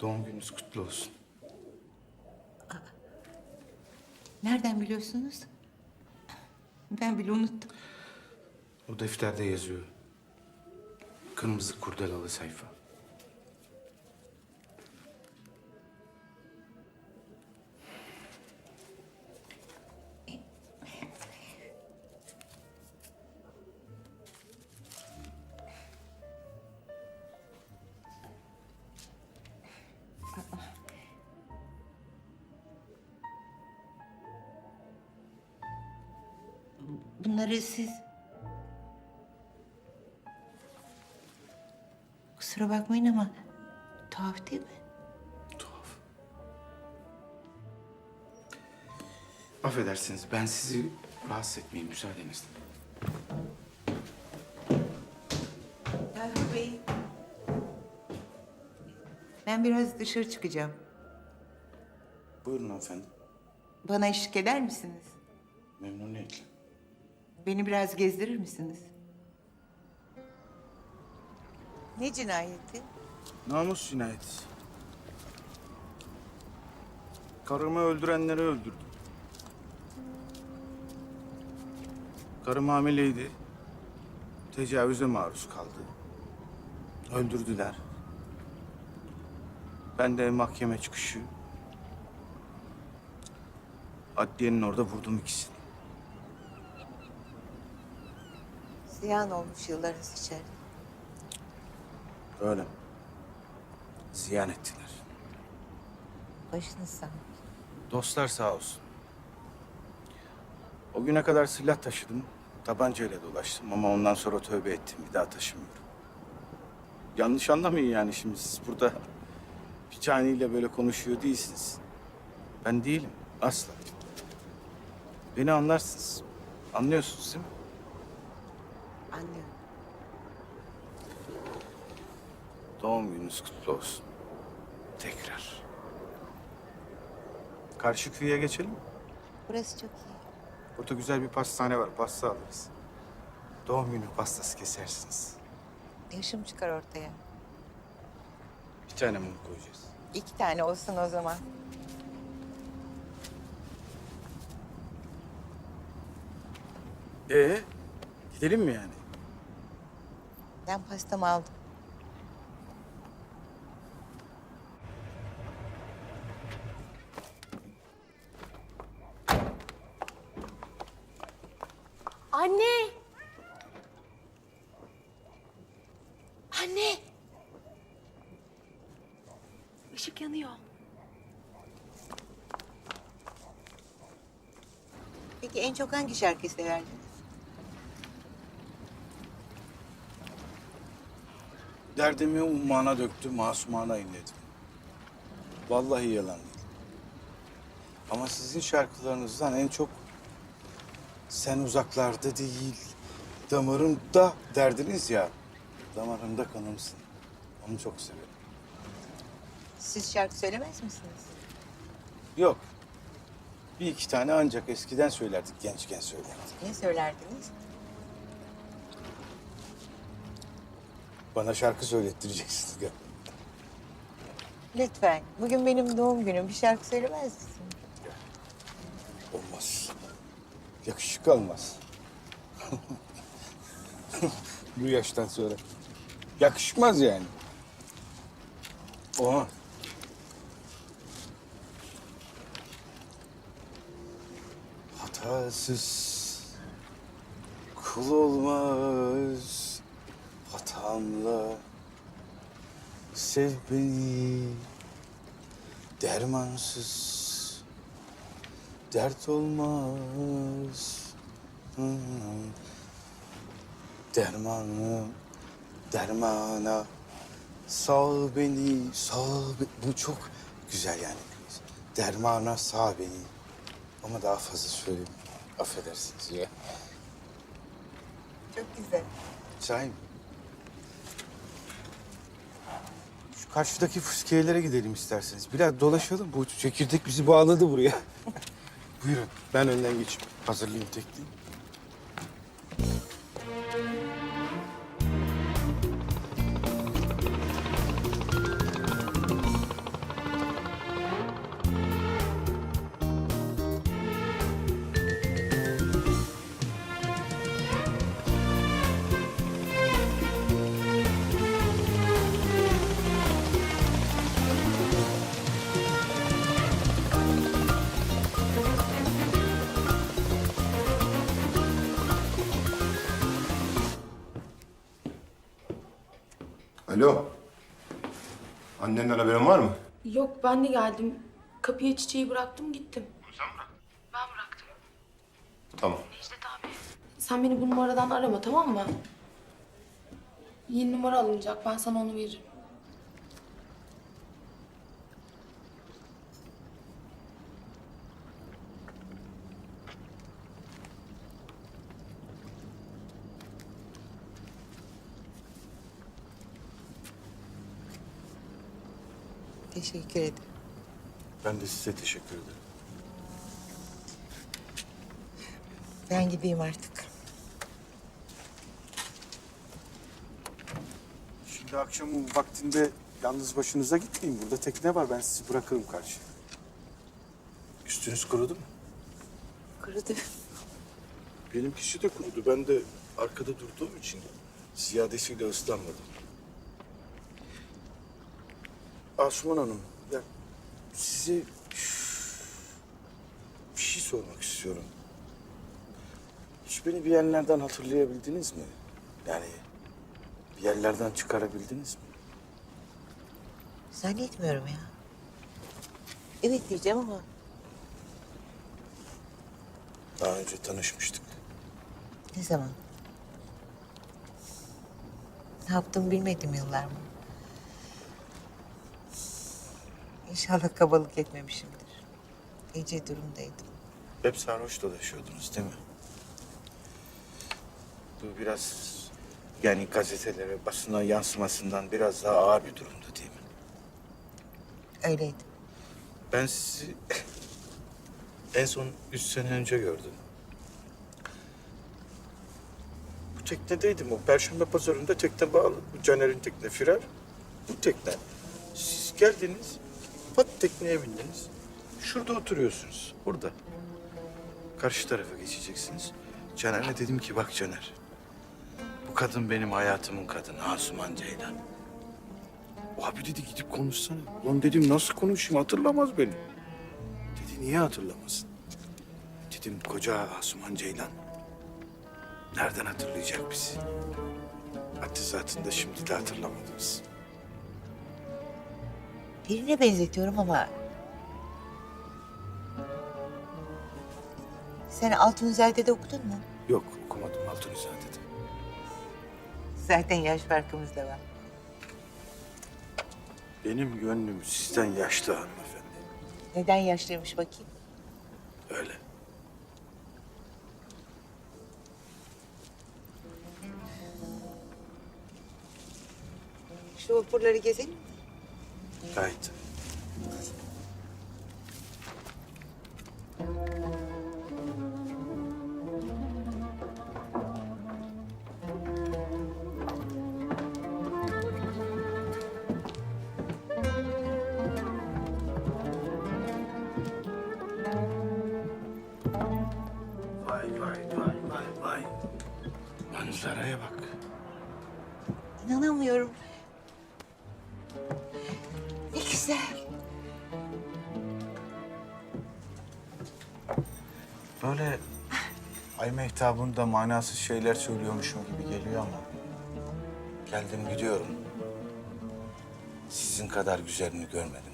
Doğum gününüz kutlu olsun. Nereden biliyorsunuz? Ben bile unuttum. O defterde yazıyor. Kırmızı kurdelalı sayfa. Bunları siz... Kusura bakmayın ama tuhaf değil mi? Tuhaf. Affedersiniz ben sizi rahatsız etmeyeyim müsaadenizle. Tayfur Bey. Ben biraz dışarı çıkacağım. Buyurun hanımefendi. Bana eşlik eder misiniz? Memnuniyetle. Beni biraz gezdirir misiniz? Ne cinayeti? Namus cinayeti. Karımı öldürenleri öldürdüm. Karım hamileydi. Tecavüze maruz kaldı. Öldürdüler. Ben de mahkeme çıkışı adliyenin orada vurdum ikisini. Ziyan olmuş yıllarınız içeride. Öyle. Ziyan ettiler. Başınız sağ olsun. Dostlar sağ olsun. O güne kadar silah taşıdım. Tabancayla dolaştım ama ondan sonra tövbe ettim. Bir daha taşımıyorum. Yanlış anlamayın yani şimdi siz burada bir caniyle böyle konuşuyor değilsiniz. Ben değilim. Asla. Beni anlarsınız. Anlıyorsunuz değil mi? Anlıyorum. Doğum gününüz kutlu olsun. Tekrar. Karşı kıyıya geçelim mi? Burası çok iyi. Burada güzel bir pastane var. Pasta alırız. Doğum günü pastası kesersiniz. Yaşım çıkar ortaya. Bir tane mum koyacağız. İki tane olsun o zaman. Ee, gidelim mi yani? Ben pastamı aldım. Anne! Anne! Işık yanıyor. Peki en çok hangi şarkıyı severdiniz? Derdimi ummana döktü, masumana inledim. Vallahi yalan değil. Ama sizin şarkılarınızdan en çok sen uzaklarda değil, damarımda derdiniz ya. Damarımda kanımsın. Onu çok severim. Siz şarkı söylemez misiniz? Yok. Bir iki tane ancak eskiden söylerdik, gençken söylerdik. Ne söylerdiniz? Bana şarkı söylettireceksiniz galiba. Lütfen. Bugün benim doğum günüm. Bir şarkı söylemez misin? Olmaz. Yakışık almaz. Bu yaştan sonra. Yakışmaz yani. Olmaz. Hatasız kul olmaz hatamla sev beni. Dermansız. Dert olmaz. Dermanı dermana. Sal beni sal be- bu çok güzel yani. Dermana sağ beni. Ama daha fazla söyleyeyim. Affedersiniz ya. Çok güzel. Sahi mi? Şu karşıdaki fıskiyelere gidelim isterseniz. Biraz dolaşalım. Bu çekirdek bizi bağladı buraya. Buyurun. Ben önden geçeyim. Hazırlayayım tekniği. Annenden haberin var mı? Yok ben de geldim. Kapıya çiçeği bıraktım gittim. Ben bıraktım. Tamam. Sen beni bu numaradan arama tamam mı? Yeni numara alınacak. Ben sana onu veririm. Teşekkür ederim. Ben de size teşekkür ederim. Ben gideyim artık. Şimdi akşam vaktinde yalnız başınıza gitmeyin. Burada tekne var. Ben sizi bırakırım karşıya. Üstünüz kurudu mu? Kurudu. Benimkisi de kurudu. Ben de arkada durduğum için ziyadesiyle ıslanmadım. Asuman Hanım, ya size bir şey sormak istiyorum. Hiç beni bir yerlerden hatırlayabildiniz mi? Yani bir yerlerden çıkarabildiniz mi? Zannetmiyorum ya. Evet diyeceğim ama Daha önce tanışmıştık. ne zaman? Ne yaptım bilmedim yıllar mı? İnşallah kabalık etmemişimdir. İyice durumdaydım. Hep sarhoş dolaşıyordunuz değil mi? Bu biraz yani gazetelere, basına yansımasından biraz daha ağır bir durumdu değil mi? Öyleydi. Ben sizi en son üç sene önce gördüm. Bu teknedeydim o. Perşembe pazarında tekne bağlı. Bu Caner'in tekne firar. Bu tekne. Siz geldiniz, pat tekneye bindiniz. Şurada oturuyorsunuz, burada. Karşı tarafa geçeceksiniz. Caner'le dedim ki bak Caner. Bu kadın benim hayatımın kadını Asuman Ceylan. Abi dedi gidip konuşsana. Ulan dedim nasıl konuşayım hatırlamaz beni. Dedi niye hatırlamasın? Dedim koca Asuman Ceylan. Nereden hatırlayacak bizi? Haddi zatında şimdi de hatırlamadınız. Birine benzetiyorum ama... Sen Altunizade'de okudun mu? Yok okumadım Altunizade'de. Zaten yaş farkımız da var. Benim gönlüm sizden yaşlı hanımefendi. Neden yaşlıymış bakayım? Öyle. Şu vapurları gezelim mi? Gayet. Vay vay vay vay vay. Manzaraya bak. İnanamıyorum. Güzel. Böyle ay mehtabında manasız şeyler söylüyormuşum gibi geliyor ama geldim gidiyorum. Sizin kadar güzelini görmedim